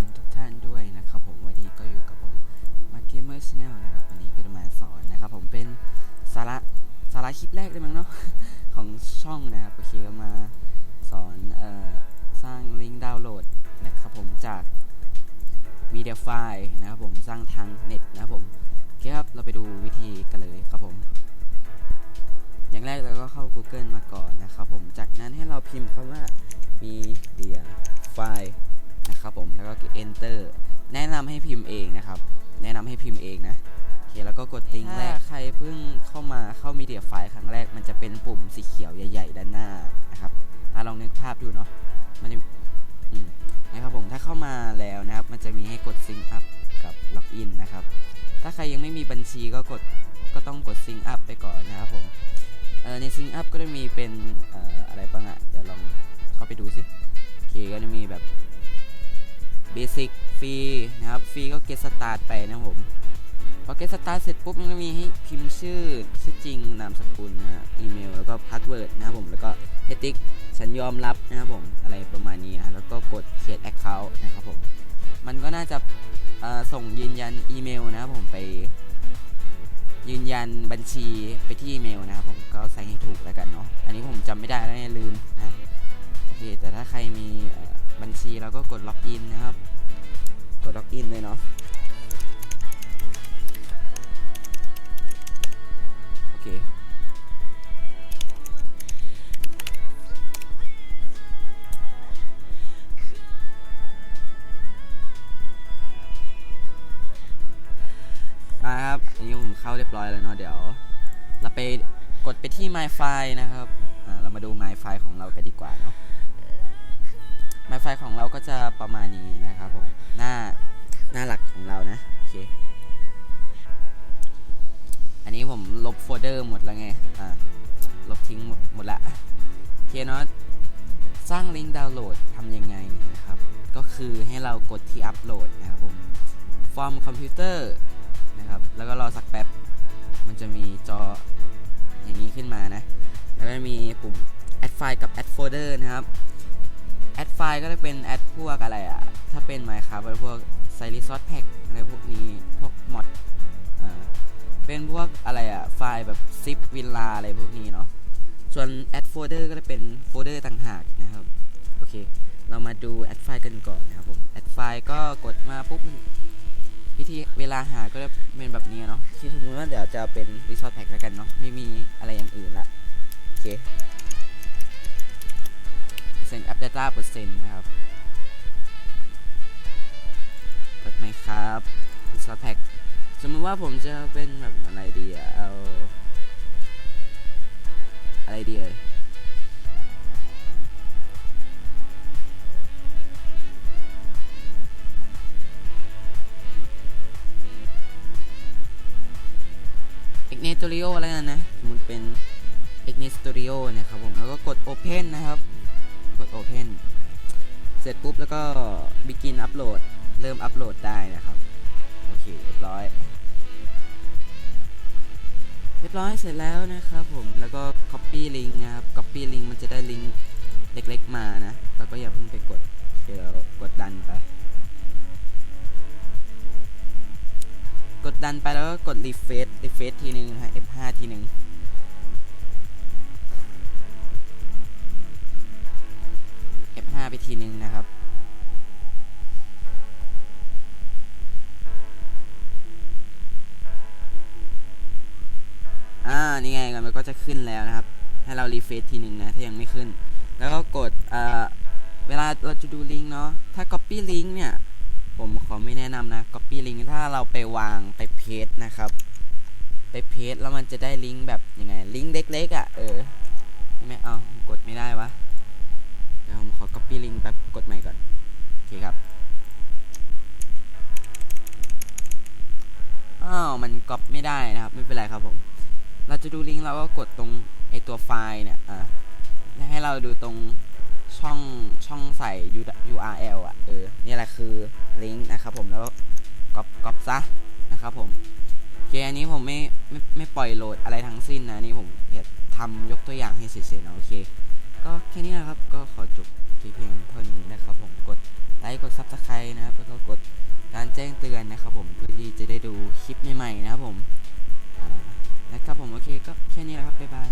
คุณทุกท่านด้วยนะครับผมวันนี้ก็อยู่กับผมมา Gamer Channel นะครับวันนี้ก็จะมาสอนนะครับผมเป็นสาระสาระคลิปแรกเลยมั้งเนาะของช่องนะครับโอเคก็มาสอนเอ่อสร้างลิงก์ดาวน์โหลดนะครับผมจาก Media File นะครับผมสร้างทางเน็ตนะครับผมโอเคครับเราไปดูวิธีกันเลยครับผม อย่างแรกเราก็เข้า Google มาก่อนนะครับผมจากนั้นให้เราพิมพ์คำว่า media file นะ ครับผมแล้วก็ enter แนะนำให้พิมพ์เองนะครับ แนะนำให้พิมพ์เองนะโอเคแล้วก็กดลิงก์แรกใครเพิ่งเข้ามาเข้า media file ครั้งแรกมันจะเป็นปุ่มสีเขียวใหญ่ ๆ ด้านหน้านะครับอะลองนึกภาพดูเนาะมันจะอืมนะครับผมถ้าเข้ามาแล้วนะครับ มันจะมีให้กด sync up กับ login นะครับ ถ้าใครยังไม่มีบัญชีก็กดก็ต้องกด sync up ไปก่อนนะครับผมเอ่อใน sync up ก็จะมีเป็นเอ่ออะไรบ้างอะเดี๋ยวลองเข้าไปดูสิโอเคก็จะมีแบบ basic ฟรีนะครับฟรีก็ get start ไปนะผมพอ get start เสร็จปุ๊บมันก็มีให้พิมพ์ชื่อชื่อจริงนามสกุลนะอีเมลแล้วก็ password นะครับผมแล้วก็เฮติกฉันยอมรับนะครับผมอะไรประมาณนี้นะแล้วก็กด create account นะครับผมมันก็น่าจะส่งยืนยันอีเมลนะครับผมไปยืนยันบัญชีไปที่อีเมลนะครับผมก็ใส่ให้ถูกแล้วกันเนาะอันนี้ผมจำไม่ได้แล้วเนี่ยลืมนะ โอเคแต่ถ้าใครมีบัญชีแล้วก็กดล็อกอินนะครับ กดล็อกอินเลยเนาะโอเคมาครับอันนี้ผมเข้าเรียบร้อยแล้วเนาะเดี๋ยว เราไปกดไปที่ MyFi นะครับเรามาดู MyFi ของเรากันดีกว่าเนาะ My File ของเราก็จะประมาณนี้นะครับผมหน้าหน้าหลักของเรานะโอเคอันนี้ผมลบโฟลเดอร์หมดแล้วไงอ่าลบทิ้งหมดหมดละโอเคเนาะสร้างลิงก์ดาวน์โหลดทำยังไงนะครับ ก็คือให้เรากดที่อัปโหลดนะครับผมฟอร์มคอมพิวเตอร์นะครับแล้วก็รอสักแป๊บมันจะมีจออย่างนี้ขึ้นมานะ แล้วก็มีปุ่ม add file กับ add folder นะครับ add file ก็จะเป็น add พวกอะไรอะถ้าเป็น Minecraft ก็พวก s i r i s o u r c e pack อะไรพวกนี้พวก mod อ่าเป็นพวกอะไรอะไฟล์แบบ zip villa อะไรพวกนี้เนาะส่วน add folder ก็จะเป็นโฟลเดอร์ต่างหากนะครับโอเค เรามาดู add file กันก่อนนะครับผม add file ก็กดมาปุ๊บวิธีเวลาหาก็จะเป็นแบบนี้เนาะที่สมมติว่าเดี๋ยวจะเป็น resource pack แล้วกันเนาะไม่มีอะไรอย่างอื่นละ ต์ app data เปอร์เซ็นต์นะครับเปิดไหมครับ resource pack สมมติว่าผมจะเป็นแบบอะไรดีอะเอาอะไรดีเอ่ย e g n e Studio แล้วกันนะสมมติเป็น e g n e Studio เนี่ยครับผม แล้วก็กด Open นะครับ กด Open เสร็จปุ๊บแล้วก็ Begin Upload เริ่มอัปโหลดได้นะครับ โอเคเรียบร้อย เรียบร้อยเสร็จแล้วนะครับผมแล้วก็ Copy Link นะครับ Copy Link มันจะได้ลิงก์เล็กๆมานะแล้วก็อย่าเพิ่งไปกดเดี๋ยวกดดันไปกดดันไปแล้วก็กด refresh refresh ทีหนึ่งนะฮะ F5 ทีหนึ่ง ไปทีหนึ่งนะครับ อ่า นี่ไงมันก็จะขึ้นแล้วนะครับ ให้เรา refresh ทีหนึ่งนะ ถ้ายังไม่ขึ้น แล้วก็กด อ่า เวลาเราจะดูลิงก์เนาะ ถ้า copy link เนี่ย ผมขอไม่แนะนำนะ copy link ถ้าเราไปวางไปเพจนะครับ ไปเพจแล้วมันจะได้ลิงก์แบบยังไง ลิงก์เล็กๆอะ่ะ เออ ไม่เอา กดไม่ได้วะ เดี๋ยวผมขอ copy link แป๊บกดใหม่ก่อน โอเคครับ อ้าว มันก๊อปไม่ได้นะครับ ไม่เป็นไรครับผม เราจะดูลิงก์เราก็กดตรงไอตัวไฟล์เนี่ย อะให้เราดูตรงช่องช่องใส่ URL อะ เออ นี่แหละคือลิงก์นะครับผม แล้วก๊อปก๊อปซะนะครับผมเคอันนี้ผมไม่ไม่ไม่ปล่อยโหลดอะไรทั้งสิ้นนะนี่ผมเพียทำยกตัวอย่างให้เฉยๆนะโอเค ก็แค่นี้นะครับ ก็ขอจบที่เพียงเท่านี้นะครับ ผมกดไลค์กด subscribe นะครับ แล้วก็กดการแจ้งเตือนนะครับ ผมเพื่อที่จะได้ดูคลิปใหม่ๆนะครับผมนะครับผมโอเคก็แค่นี้แหละครับบ๊ายบาย